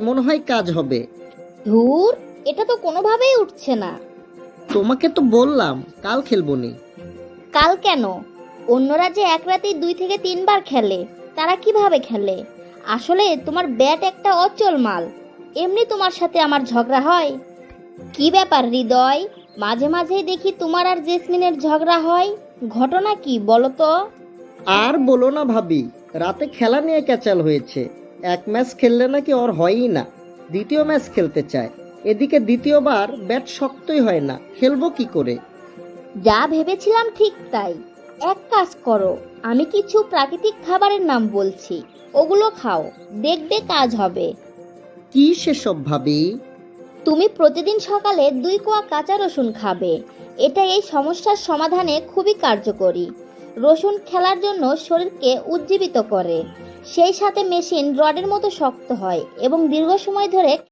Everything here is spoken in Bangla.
মনে হয় কাজ হবে? ধুর এটা তো কোনোভাবেই উঠছে না। তোমাকে তো বললাম কাল খেলব নি। কাল কেন? অন্যরা যে এক রাতেই দুই থেকে তিনবার খেলে তারা কীভাবে খেলে? আসলে তোমার ব্যাট একটা অচল মাল। এমনি তোমার সাথে আমার ঝগড়া হয়। কি ব্যাপার হৃদয়? মাঝে মাঝেই দেখি তোমার আর জেসমিনের ঝগড়া হয়। ঘটনা কি বলো তো? আর বলো না ভাবি রাতে খেলা নিয়ে ক্যাচাল হয়েছে। এক ম্যাচ খেললে নাকি ওর হয়ই না। দ্বিতীয় ম্যাচ খেলতে চায়। এদিকে দ্বিতীয়বার ব্যাট শক্তই হয় না। খেলব কি করে? যা ভেবেছিলাম ঠিক তাই। এক কাজ করো আমি কিছু প্রাকৃতিক খাবারের নাম বলছি। ওগুলো খাও দেখবে কাজ হবে। কি সেসব ভাবি? তুমি প্রতিদিন সকালে দুই কোয়া কাঁচা রসুন খাবে। এটা এই সমস্যার সমাধানে খুবই কার্যকরী। রসুন খেলার জন্য শরীরকে উজ্জীবিত করে। সেই সাথে মেশিন রডের মতো শক্ত হয় এবং দীর্ঘ সময় ধরে